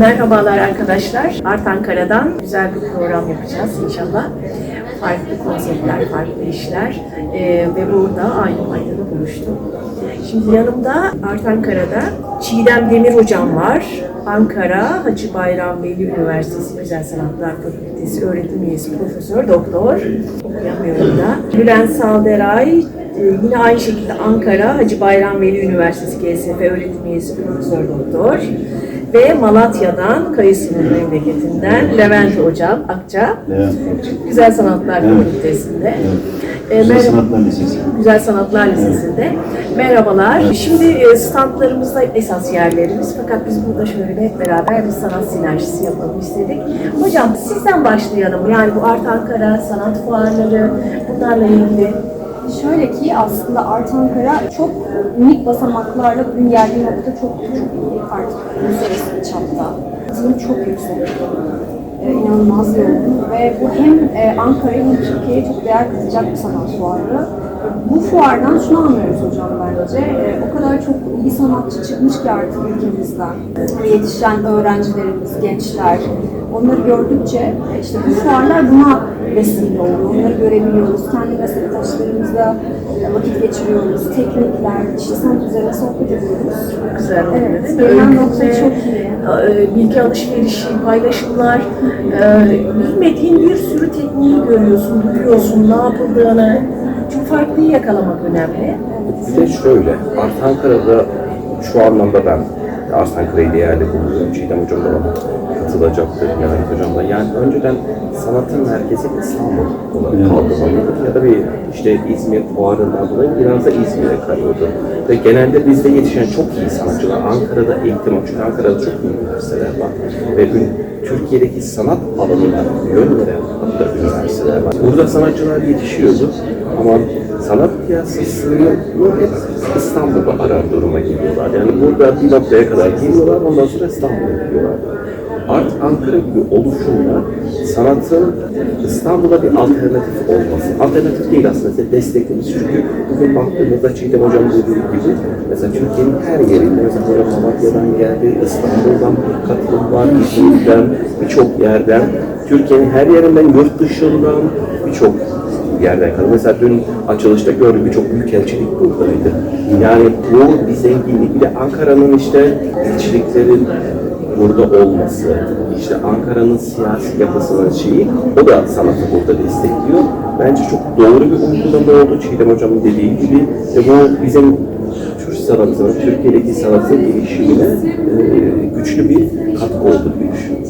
Merhabalar arkadaşlar. Art Ankara'dan güzel bir program yapacağız inşallah. Farklı konseptler, farklı işler Ee, ve burada aynı paydada buluştuk. Şimdi yanımda Art Ankara'da Çiğdem Demir Hocam var. Ankara Hacı Bayram Veli Üniversitesi Güzel Sanatlar Fakültesi öğretim üyesi Profesör Doktor. Okuyamıyorum da. Bülent Salderay yine aynı şekilde Ankara Hacı Bayram Veli Üniversitesi GSF öğretim üyesi Profesör Doktor ve Malatya'dan Kayısı'nın memleketinden Levent Hocam Akça Evet. Güzel Sanatlar Evet. Fakültesi'nde. E, Güzel merhaba- Sanatlar Lisesi. Güzel Sanatlar Lisesi'nde. Merhabalar. Şimdi e, standlarımızda esas yerlerimiz fakat biz burada şöyle hep beraber bir sanat sinerjisi yapalım istedik. Hocam sizden başlayalım. Yani bu Art Ankara, sanat fuarları bunlarla ilgili Şöyle ki aslında Art Ankara çok unik basamaklarla bugün geldiği nokta çok çok iyi artık uluslararası çapta. Bizim çok yüksek. Ee, inanılmaz yoğun ve bu hem e, Ankara'ya hem Türkiye'ye çok değer katacak bir sanat fuarı. Bu fuardan şunu anlıyoruz hocam bence. e, o kadar çok iyi sanatçı çıkmış ki artık ülkemizden. Ve yetişen öğrencilerimiz, gençler. Onları gördükçe e, işte bu fuarlar buna oluyor. Onları görebiliyoruz. Kendi meslektaşlarımızla vakit geçiriyoruz. Teknikler, sanat üzerine sohbet ediyoruz. güzel oluyor Evet, Öykü nokta çok iyi. e, Bilgi alışverişi, paylaşımlar, e, bilmediğin bir sürü tekniği görüyorsun, duyuyorsun, ne yapıldığını. Çok farklıyı yakalamak önemli. Bir de şöyle, Art Ankara'da şu anlamda ben Art Ankara'yı değerli buluyorum. Çiğdem Hocam da bana katılacaktır, Levent Hocam da. Yani önceden sanatın merkezi İstanbul olarak algılanıyordu. Ya da bir işte İzmir fuarından dolayı biraz da İzmir'e kayıyordu. Ve genelde bizde yetişen çok iyi sanatçılar Ankara'da eğitim. Çünkü Ankara'da çok iyi üniversiteler var. Ve Türkiye'deki sanat alanına yön veren hatta üniversiteler var. Burada sanatçılar yetişiyordu ama sanat piyasasını hep İstanbul'da arar duruma geliyorlar. Yani burada bir noktaya kadar geliyorlar, ondan sonra İstanbul'a gidiyorlar. Art Ankara gibi oluşumla sanatın İstanbul'a bir alternatif olması. Alternatif değil aslında, size desteklemiş. Çünkü bugün baktığımızda Çiğdem Hocam dediği gibi mesela Türkiye'nin her yerinde mesela böyle Malatya'dan geldi, İstanbul'dan katılım var, İzmir'den, birçok yerden, Türkiye'nin her yerinden, yurt dışından birçok yerden kalır. Mesela dün açılışta gördük birçok büyükelçilik buradaydı. Yani bu bir zenginlik. Bir de Ankara'nın işte elçiliklerin burada olması, işte Ankara'nın siyasi yapısının şeyi, o da sanatı burada destekliyor. Bence çok doğru bir uygulama oldu Çiğdem Hocam'ın dediği gibi. Ve bu bizim Türk sanatının, Türkiye'deki sanatın gelişimine e, güçlü bir katkı oldu diye düşünüyorum.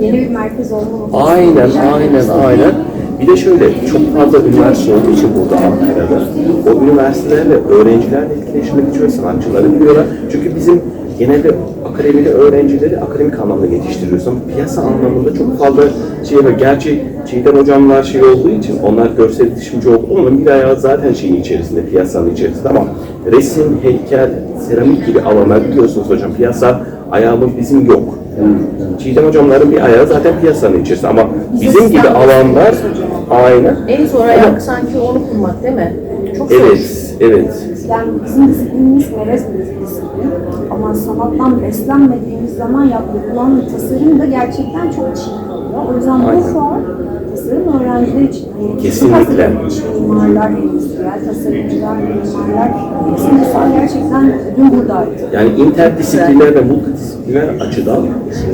Yeni bir merkez olma noktası. Aynen, aynen, aynen. Bir de şöyle, çok fazla üniversite olduğu için burada Ankara'da, o üniversitelerle, öğrencilerle etkileşmek için sanatçıları biliyorlar. Çünkü bizim genelde akademili öğrencileri akademik anlamda yetiştiriyoruz ama piyasa anlamında çok fazla şey var. Gerçi Çiğdem hocamlar şey olduğu için, onlar görsel iletişimci olduğu onun bir ayağı zaten şeyin içerisinde, piyasanın içerisinde ama resim, heykel, seramik gibi alanlar biliyorsunuz hocam, piyasa ayağımız bizim yok. Çiğdem hocamların bir ayağı zaten piyasanın içerisinde ama bizim gibi alanlar aynen. En zor ayak sanki onu kurmak değil mi? Çok zor. Evet, evet. Yani bizim disiplinimiz bir disiplin. Ama sanattan beslenmediğimiz zaman yapılan tasarım da gerçekten çok çiğ kalıyor. O yüzden Aynen. bu fuar tasarım öğrenciler için. Yani Kesinlikle. Mimarlar, endüstriyel tasarımcılar, mimarlar. Hepsi mesela gerçekten dün buradaydı. Yani interdisipliner ve multidisipliner açıdan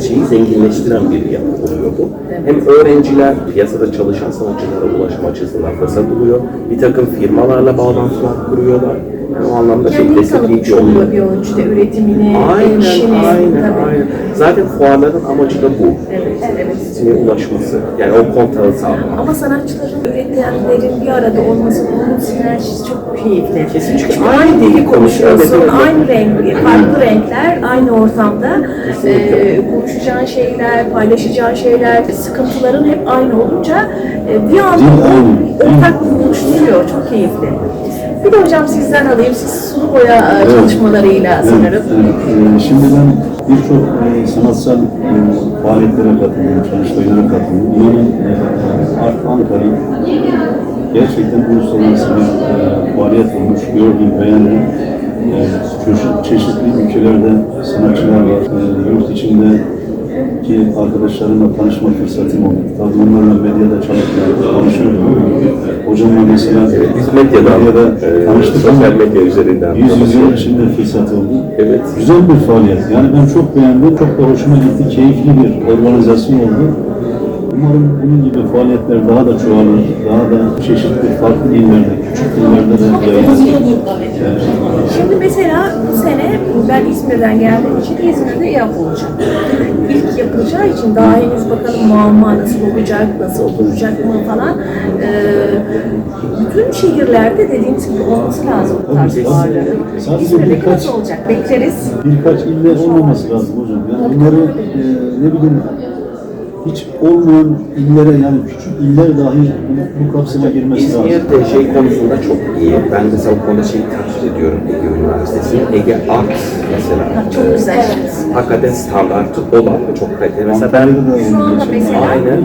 şeyi zenginleştiren bir yapı oluyor bu. Hem öğrenciler piyasada çalışan sanatçılara ulaşma açısından fırsat buluyor. Bir takım firmalarla bağlantılar kuruyorlar. Yani o anlamda Kendini tanıtmış destekleyici oluyor. oluyor bir ölçüde üretimini, Aynen, işini. aynen, tabii. aynen. Zaten fuarların amacı da bu. Evet, evet. Size ulaşması. Yani o kontağı sağlamak. Ama sanatçıların, üretenlerin bir arada olması, onun sinerjisi çok keyifli. Kesinlikle. Çünkü Aynı aynı dili konuşuyorsun, konuşuyor, evet, evet. aynı renk, farklı renkler, aynı ortamda e, konuşacağın şeyler, paylaşacağın şeyler, sıkıntıların hep aynı olunca e, bir anda o ortak buluşturuyor. Çok keyifli. Bir de hocam sizden alayım. Siz sulu boya e, çalışmalarıyla sanırım. Evet, evet. Ee, şimdi ben birçok e, sanatsal e, faaliyetlere katıldım, çalıştaylara katıldım. İnanın e, Art Ankara gerçekten uluslararası bir e, faaliyet olmuş. Gördüğüm, beğendim. E, çeşit, çeşitli ülkelerde sanatçılar var. E, yurt içinde ki arkadaşlarımla tanışma fırsatım oldu. Tabii onlarla medyada çalışıyorum, konuşuyorum. Hocamla mesela Biz medyadan, e, tanıştık sosyal ama medya üzerinden yüz yüze şimdi fırsat oldu. Evet. Güzel bir faaliyet. Yani ben çok beğendim. Çok da hoşuma gitti. Keyifli bir organizasyon oldu. Umarım bunun gibi faaliyetler daha da çoğalır. Daha da çeşitli farklı illerde, küçük illerde de yayılır. Evet. Şimdi mesela ben İzmir'den geldiğim için İzmir'de yap olacak. İlk yapılacağı için daha henüz bakalım muamma nasıl olacak, nasıl oturacak mı falan. Ee, bütün şehirlerde dediğimiz gibi olması lazım bu tarz fuarların. İzmir'deki nasıl olacak? Bekleriz. birkaç ille olmaması lazım hocam. Yani bunları e, ne bileyim hiç olmayan illere yani küçük iller dahi bu, bu kapsama girmesi lazım. İzmir'de şey konusunda çok iyi. Ben mesela o konuda şeyi takdir ediyorum Ege Üniversitesi'nin. Ege Art mesela. Çok güzel. Hakikaten standartı olan ve çok kaliteli. Mesela ben Aynen.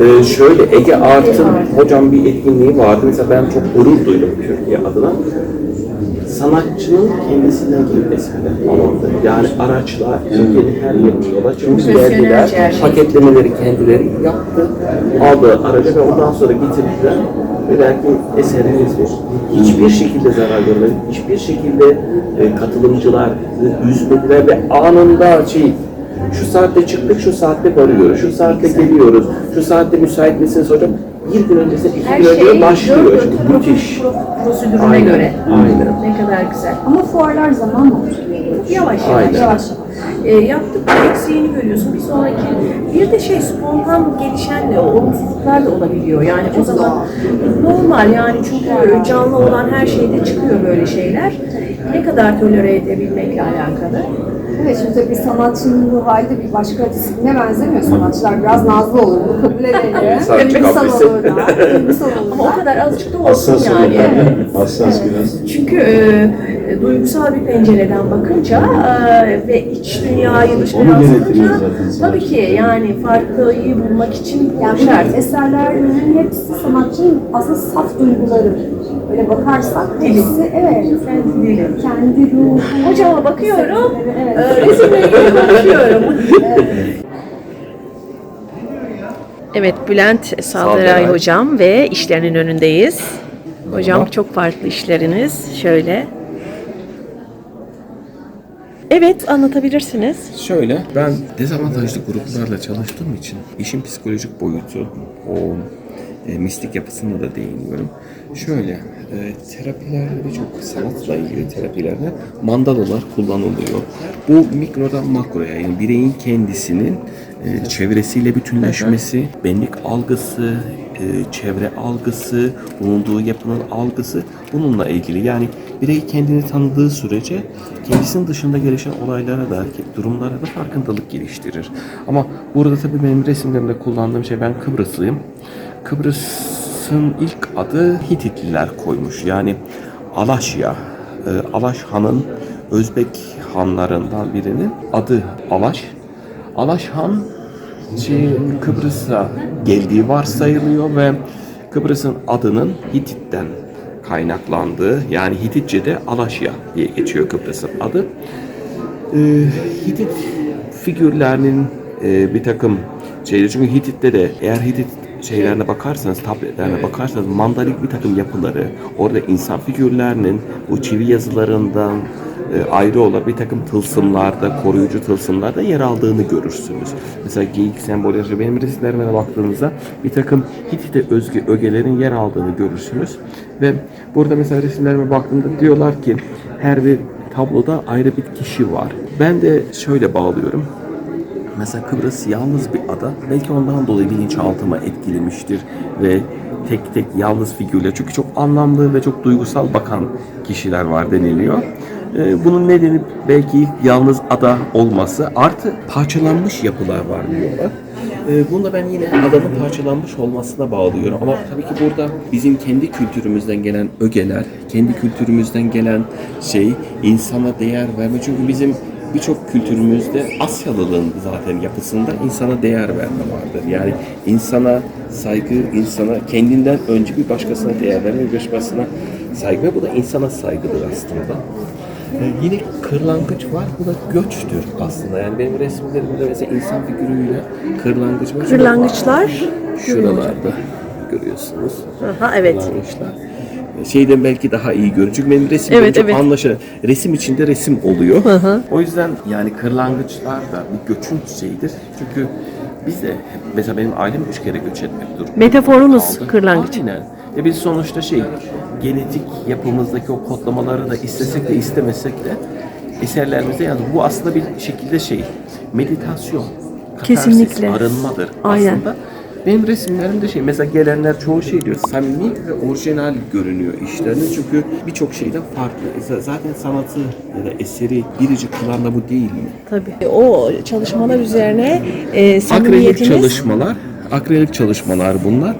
Ee, şöyle Ege Art'ın hocam bir etkinliği vardı. Mesela ben çok gurur duydum Türkiye adına. Sanatçının kendisinden gelip eserler alındı. Yani araçlar Türkiye'nin her yerine yola çıkmış geldiler. şey. Paketlemeleri kendileri yaptı. Aldı aracı ve ondan sonra getirdiler. Dediler ki eseriniz bu. Hiçbir şekilde zarar görmedi. Hiçbir şekilde e, katılımcılar üzmediler ve anında şey şu saatte çıktık, şu saatte varıyoruz, şu saatte geliyoruz, şu saatte müsait misiniz hocam? Bir gün öncesinde, iki Her gün şey önce başlıyor. dört Çünkü müthiş. pro- prosedürüne Aynen, göre. aynen. Ne kadar güzel. Ama fuarlar zamanla oturuyor. Yavaş yavaş. Aynen. Yavaş yavaş. E, yaptıkça eksiğini görüyorsun. Bir sonraki bir de şey spontan gelişen de olumsuzluklar da olabiliyor. Yani o zaman normal yani çünkü canlı olan her şeyde çıkıyor böyle şeyler. Ne kadar tolere edebilmekle alakalı. Evet şimdi tabii bir sanatçının ruh hali de bir başka disipline benzemiyor. Sanatçılar biraz nazlı olur, bunu kabul edelim. Olurlar, duygusal Ama o kadar azıcık da olsun Hassas yani. değil mi? Hassas biraz. Çünkü e, duygusal bir pencereden bakınca e, ve iç dünyayı dış Onu yansıtınca gerektiriyor zaten sanatçı. tabii ki yani farklıyı bulmak için bu Yani şart. bu eserlerin hepsi sanatçının aslında saf duyguları. Öyle bakarsak hepsi evet. Kendi Kendi ruhu. Hocama bakıyorum, Evet. e, resimle ilgili konuşuyorum. Evet, Bülent Saldıray hocam ve işlerinin önündeyiz. Hocam çok farklı işleriniz. Şöyle. Evet, anlatabilirsiniz. Şöyle, ben dezavantajlı gruplarla çalıştığım için işin psikolojik boyutu, o e, mistik yapısına da değiniyorum. Şöyle, e, terapilerde birçok sanatla ilgili terapilerde mandalalar kullanılıyor. Bu mikrodan makroya yani bireyin kendisinin e, çevresiyle bütünleşmesi, benlik algısı, e, çevre algısı, bulunduğu yapının algısı bununla ilgili. Yani birey kendini tanıdığı sürece kendisinin dışında gelişen olaylara da, durumlara da farkındalık geliştirir. Ama burada tabii benim resimlerimde kullandığım şey ben Kıbrıslıyım. Kıbrıs'ın ilk adı Hititliler koymuş. Yani Alaşya. E, Alaş Han'ın Özbek hanlarından birinin adı Alaş. Alaş Han şey, Kıbrıs'a geldiği varsayılıyor ve Kıbrıs'ın adının Hitit'ten kaynaklandığı yani Hititçe'de Alaşya diye geçiyor Kıbrıs'ın adı. Ee, Hitit figürlerinin e, bir takım şeyleri çünkü Hitit'te de eğer Hitit şeylerine bakarsanız, tabletlerine bakarsanız mandalik bir takım yapıları, orada insan figürlerinin bu çivi yazılarından e, ayrı olarak bir takım tılsımlarda, koruyucu tılsımlarda yer aldığını görürsünüz. Mesela geyik sembolleri benim resimlerime baktığınızda bir takım Hitit'e özgü ögelerin yer aldığını görürsünüz. Ve burada mesela resimlerime baktığımda diyorlar ki her bir tabloda ayrı bir kişi var. Ben de şöyle bağlıyorum. Mesela Kıbrıs yalnız bir ada. Belki ondan dolayı bilinçaltıma etkilemiştir ve tek tek yalnız figürler. Çünkü çok anlamlı ve çok duygusal bakan kişiler var deniliyor. Ee, bunun nedeni belki yalnız ada olması artı parçalanmış yapılar var diyorlar. Ee, bunu da ben yine adanın parçalanmış olmasına bağlıyorum. Ama tabii ki burada bizim kendi kültürümüzden gelen ögeler, kendi kültürümüzden gelen şey insana değer verme. Çünkü bizim birçok kültürümüzde Asyalılığın zaten yapısında insana değer verme vardır. Yani insana saygı, insana kendinden önce bir başkasına değer verme, bir başkasına saygı ve bu da insana saygıdır aslında. Ee, yine kırlangıç var. Bu da göçtür aslında. Yani benim resimlerimde mesela insan figürüyle kırlangıç var. Kırlangıçlar Şuralarda görüyorsunuz. Aha, evet. Kırlangıçlar. Şeyden belki daha iyi görünüyor. Çünkü benim resimlerim Evet, evet. anlaşılır. Resim içinde resim oluyor. O yüzden yani kırlangıçlar da bir göçün şeyidir. Çünkü biz de mesela benim ailem üç kere göç etmek durumunda. Metaforunuz kaldı. kırlangıç. Aynen. E biz sonuçta şey genetik yapımızdaki o kodlamaları da istesek de istemesek de eserlerimizde yani bu aslında bir şekilde şey meditasyon. katarsis, Kesinlikle. Arınmadır Aynen. aslında. Benim resimlerimde şey mesela gelenler çoğu şey diyor samimi ve orijinal görünüyor işlerinin çünkü birçok şeyden farklı. Z- Zaten sanatı ya da eseri biricik kılan da bu değil mi? Tabii. O çalışmalar üzerine e, Akrilik samimiyetiniz çalışmalar, akrilik çalışmalar bunlar.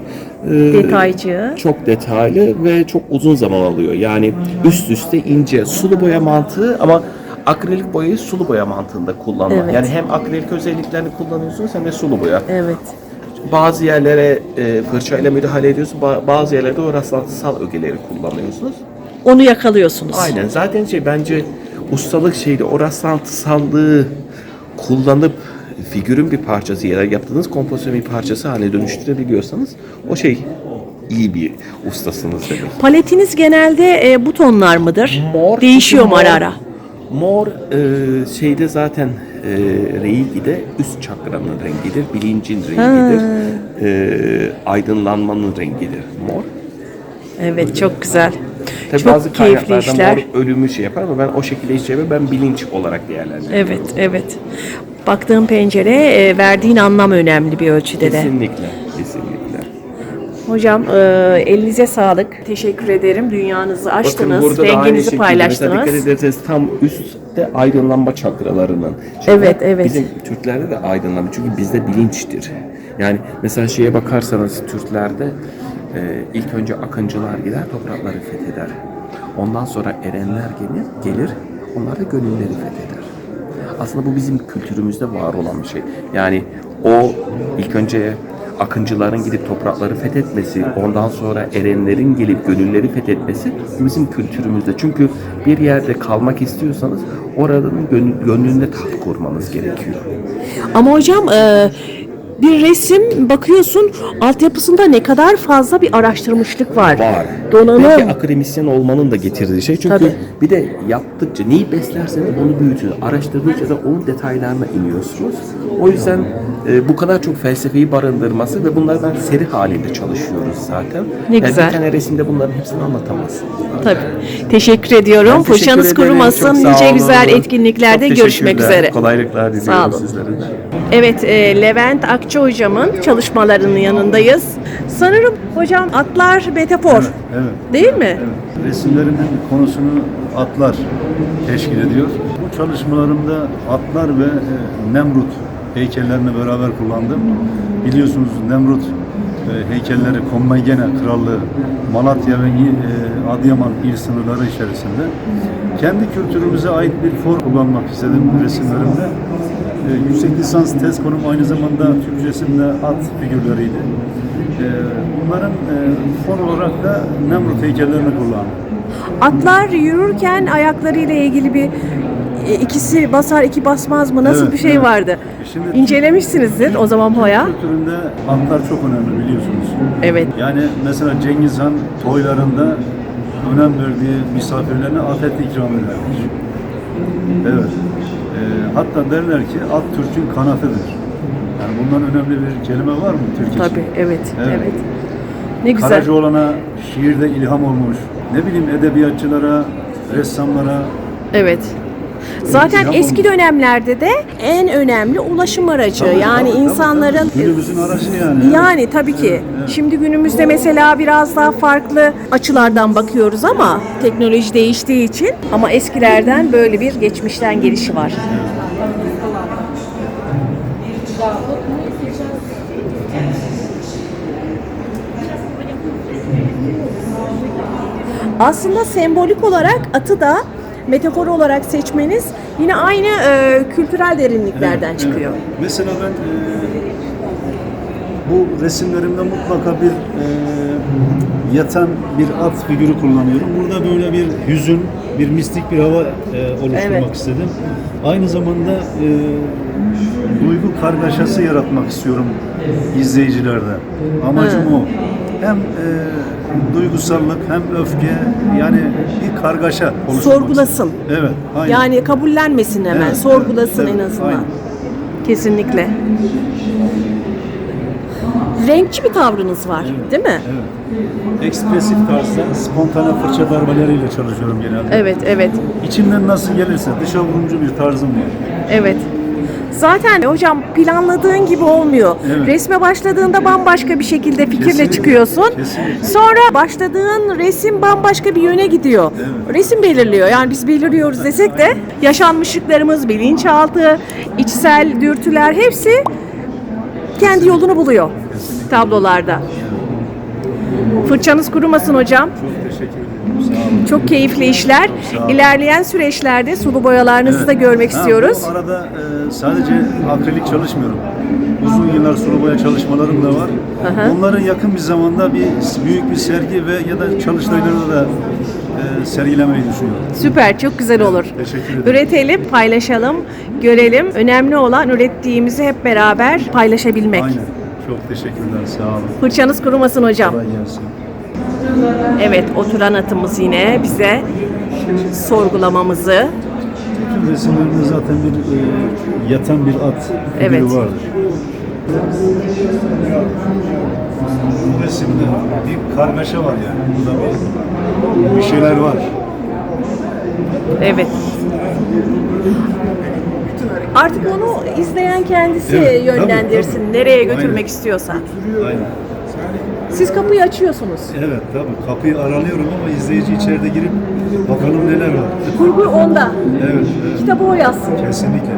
Ee, detaycı. çok detaylı ve çok uzun zaman alıyor. Yani üst üste ince sulu boya mantığı ama akrilik boyayı sulu boya mantığında kullanmak. Evet. Yani hem akrilik özelliklerini kullanıyorsunuz hem de sulu boya. Evet. Bazı yerlere e, fırçayla müdahale ediyorsunuz, ba- bazı yerlerde o rastlantısal ögeleri kullanıyorsunuz. Onu yakalıyorsunuz. Aynen. Zaten şey bence ustalık şeyde o rastlantısallığı kullanıp figürün bir parçası ya da yaptığınız kompozisyonun bir parçası haline dönüştürebiliyorsanız o şey iyi bir ustasınız demek. Paletiniz genelde e, bu tonlar mıdır? Mor Değişiyor mu mor- ara ara? Mor e, şeyde zaten e, reiki üst çakranın rengidir, bilincin rengidir, e, aydınlanmanın rengidir mor. Evet çok güzel. Tabii çok bazı keyifli işler. mor ölümü şey yapar ama ben o şekilde işlemi ben bilinç olarak değerlendiriyorum. Evet, evet. Baktığın pencere, e, verdiğin anlam önemli bir ölçüde de. Kesinlikle, kesinlikle. Hocam e, elinize sağlık. Teşekkür ederim. Dünyanızı açtınız, burada da aynı renginizi şekilde Mesela paylaştınız. dikkat ederseniz tam üstte aydınlanma çakralarının. Evet, evet. Bizim Türklerde de aydınlanma çünkü bizde bilinçtir. Yani mesela şeye bakarsanız Türklerde e, ilk önce akıncılar gider toprakları fetheder. Ondan sonra erenler gelir, gelir onlar da gönülleri fetheder. Aslında bu bizim kültürümüzde var olan bir şey. Yani o ilk önce akıncıların gidip toprakları fethetmesi, ondan sonra erenlerin gelip gönülleri fethetmesi bizim kültürümüzde. Çünkü bir yerde kalmak istiyorsanız oranın gönlünde taht kurmanız gerekiyor. Ama hocam e, bir resim bakıyorsun altyapısında ne kadar fazla bir araştırmışlık var. Var. Donanım. Belki akademisyen olmanın da getirdiği şey. Çünkü Tabii. bir de yaptıkça, neyi beslerseniz onu büyütün. Araştırdıkça da onun detaylarına iniyorsunuz. O yüzden e, bu kadar çok felsefeyi barındırması ve bunlar ben seri halinde çalışıyoruz zaten. Ne yani güzel. Bir tane resimde bunların hepsini anlatamazsın. Tabii. Teşekkür ediyorum. Ben teşekkür Fırçanız ederim. kurumasın. Nice güzel etkinliklerde görüşmek üzere. Kolaylıklar diliyorum sizlere de. Evet, e, Levent Akça hocamın çalışmalarının yanındayız. Sanırım hocam atlar metafor. Evet. Değil mi? Evet. Resimlerimin konusunu atlar teşkil ediyor. Bu çalışmalarımda atlar ve e, Nemrut heykellerini beraber kullandım. Biliyorsunuz Nemrut e, heykelleri Kommagene Krallığı Malatya ve e, Adıyaman il sınırları içerisinde. Kendi kültürümüze ait bir form kullanmak istedim resimlerimde. E, yüksek lisans tez konum aynı zamanda Türk resimde at figürleriydi. E, bunların e, fon olarak da Nemrut heykellerini kullandım. Atlar yürürken ayaklarıyla ilgili bir e, ikisi basar iki basmaz mı nasıl Evet, bir şey evet. vardı? Şimdi- İncelemişsinizdir o zaman Hoya. Kültüründe atlar çok önemli biliyorsunuz. Evet. Yani mesela Cengiz Han toylarında önem verdiği misafirlerine afet ikram edermiş. Evet. Ee, hatta derler ki at Türk'ün kanatıdır. Yani bundan önemli bir kelime var mı Türk için? Tabii evet, evet. Evet. Ne güzel. Karacaoğlan'a şiirde ilham olmuş. Ne bileyim edebiyatçılara, ressamlara, Evet. Zaten İlham eski dönemlerde de en önemli ulaşım aracı. Tabii, yani tabii, insanların tabii. Günümüzün aracı yani. Yani tabii ki. Şimdi günümüzde mesela biraz daha farklı açılardan bakıyoruz ama teknoloji değiştiği için ama eskilerden böyle bir geçmişten gelişi var. Aslında sembolik olarak atı da metafor olarak seçmeniz yine aynı e, kültürel derinliklerden Evet, çıkıyor. evet. Mesela ben e, bu resimlerimde mutlaka bir e, yatan bir at figürü kullanıyorum. Burada böyle bir hüzün, bir mistik bir hava e, oluşturmak Evet. istedim. Aynı zamanda e, duygu kargaşası yaratmak istiyorum izleyicilerde. Amacım o. Hem e, duygusallık hem öfke yani bir kargaşa oluşturmak Sorgulasın. Evet. Aynen. Yani kabullenmesin hemen, Evet, sorgulasın evet, en evet, azından. aynen. Kesinlikle. Renkçi bir tavrınız var, değil mi? Evet. Ekspresif tarzda spontane fırça darbeleriyle çalışıyorum genelde. Evet, evet, İçimden nasıl gelirse dışa vurumcu bir tarzım var. evet. Zaten hocam planladığın gibi olmuyor. Evet. Resme başladığında bambaşka bir şekilde fikirle Kesinlikle, çıkıyorsun. kesinlikle. Sonra başladığın resim bambaşka bir yöne gidiyor. Evet. Resim belirliyor. Yani biz belirliyoruz desek de yaşanmışlıklarımız, bilinçaltı, içsel dürtüler hepsi kendi yolunu buluyor tablolarda. Fırçanız kurumasın hocam. Çok teşekkür ederim. Çok keyifli işler. İlerleyen süreçlerde sulu boyalarınızı Evet. da görmek Ha, istiyoruz. Bu arada e, sadece akrilik çalışmıyorum. Uzun yıllar sulu boya çalışmalarım da var. Aha. Onların yakın bir zamanda bir büyük bir sergi ve ya da çalıştaylarda da e, sergilemeyi düşünüyorum. Süper, çok güzel olur. Teşekkür ederim. Üretelim, paylaşalım, görelim. Önemli olan ürettiğimizi hep beraber paylaşabilmek. Aynen. Çok teşekkürler. Sağ olun. Fırçanız kurumasın hocam. Kolay gelsin. Evet, oturan atımız yine bize sorgulamamızı. Bütün resimlerimde zaten bir e, yatan bir at figürü Evet. vardır. Bu resimde bir kargaşa var yani. Burada bir, bir şeyler var. Evet. Artık onu izleyen kendisi Evet, yönlendirsin. tabii. Nereye götürmek Aynen. istiyorsa. Aynen. Siz kapıyı açıyorsunuz. Evet tabii kapıyı aralıyorum ama izleyici içeride girip bakalım neler var. Kurgu onda. Evet, evet. Kitabı o yazsın. Kesinlikle.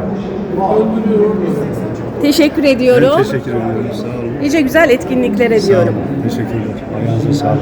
Teşekkür Ben ediyorum. teşekkür ediyorum. Sağ olun. Nice güzel etkinlikler Sağ ediyorum. olun. Teşekkürler. Ayağınıza sağlık.